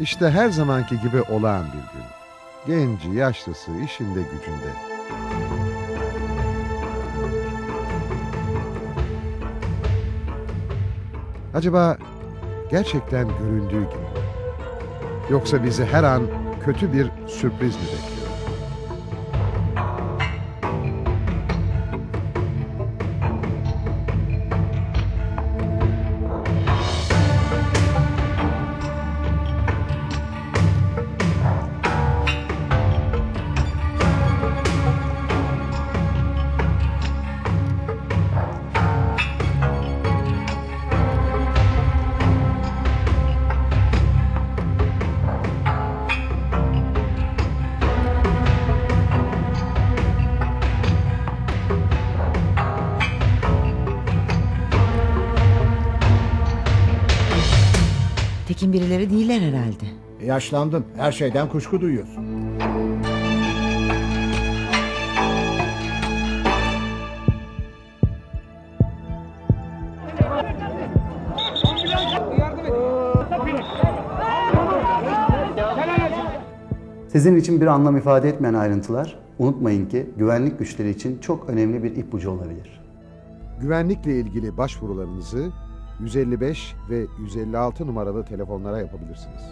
İşte her zamanki gibi olağan bir gün. Genci, yaşlısı, işinde gücünde. Acaba gerçekten göründüğü gibi mi? Yoksa bizi her an kötü bir sürpriz mi bekliyor? Tekin birileri değiller herhalde. Yaşlandın. Her şeyden kuşku duyuyorsun. Sizin için bir anlam ifade etmeyen ayrıntılar, unutmayın ki güvenlik güçleri için çok önemli bir ipucu olabilir. Güvenlikle ilgili başvurularınızı 155 ve 156 numaralı telefonlara yapabilirsiniz.